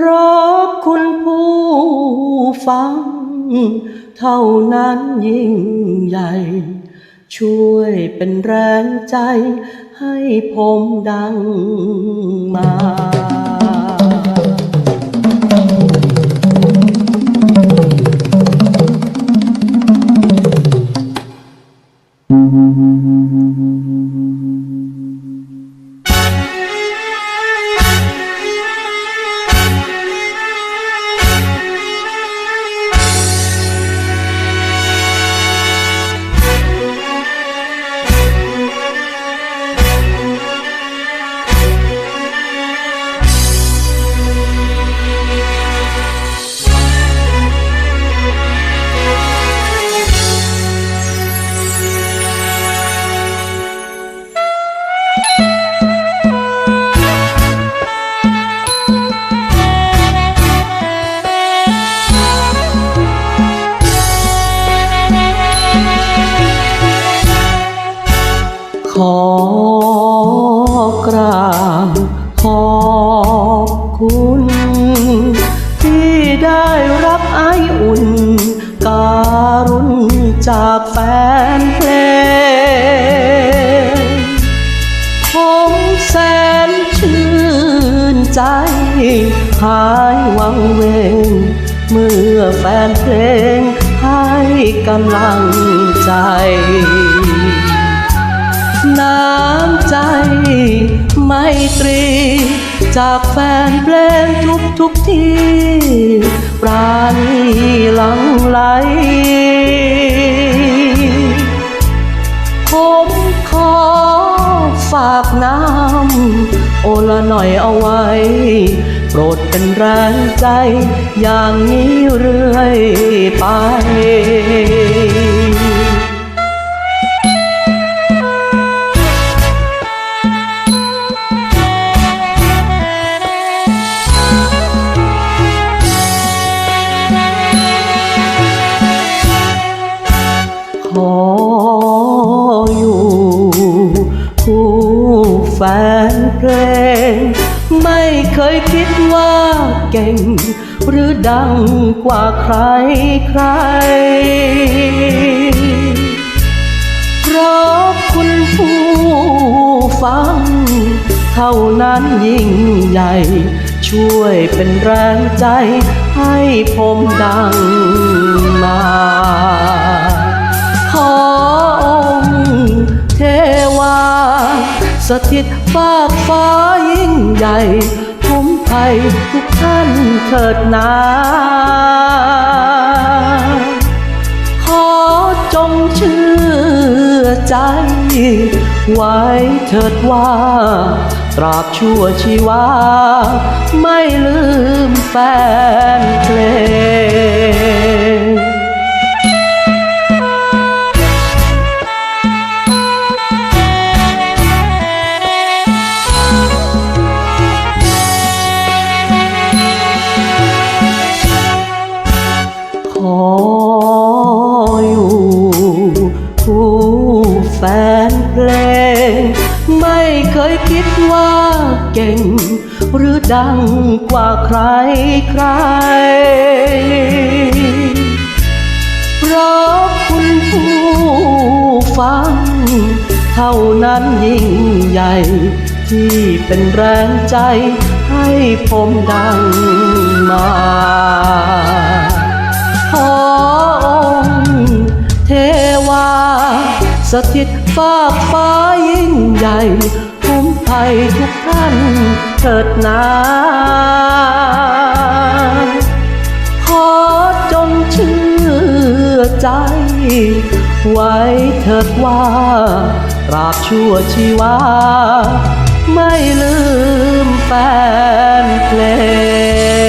เพราะคุณผู้ฟัง เท่านั้นยิ่งใหญ่ ช่วยเป็นแรงใจให้ผมดังมา อกราบขอบคุณ ที่ได้รับไออุ่น การุณจากแฟนเพลงผมแสนชื่นใจ หายวังเวง เมื่อแฟนเพลงให้กำลังใจ น้ำใจ ไมตรี จากแฟนเพลงทุกทุกทีปราณีหลังไหลผมขอฝากน้ำโอละหน่อยเอาไว้ โปรดเป็นแรงใจ อย่างนี้เรื่อยไป แฟนเพลง ไม่เคยคิดว่าเก่ง หรือดังกว่าใครใคร เพราะคุณผู้ฟัง เท่านั้นยิ่งใหญ่ ช่วยเป็นแรงใจให้ผมดังมา สถิตฟากฟ้ายิ่งใหญ่คุ้มภัยทุกท่านเถิดนาขอจงเชื่อใจ ไว้เถิดว่า ตราบชั่วชีวา ไม่ลืมแฟนเพลง คิดว่าเก่ง หรือดังกว่าใครใคร เพราะคุณผู้ฟัง เท่านั้นยิ่งใหญ่ ที่เป็นแรงใจให้ผมดังมาขอองเทวา สถิตฟากฟ้ายิ่งใหญ่ คุ้มภัยทุกท่านเถิดนาขอจงเชื่อใจ ไว้เถิดว่าตราบชั่วชีวา ไม่ลืมแฟนเพลง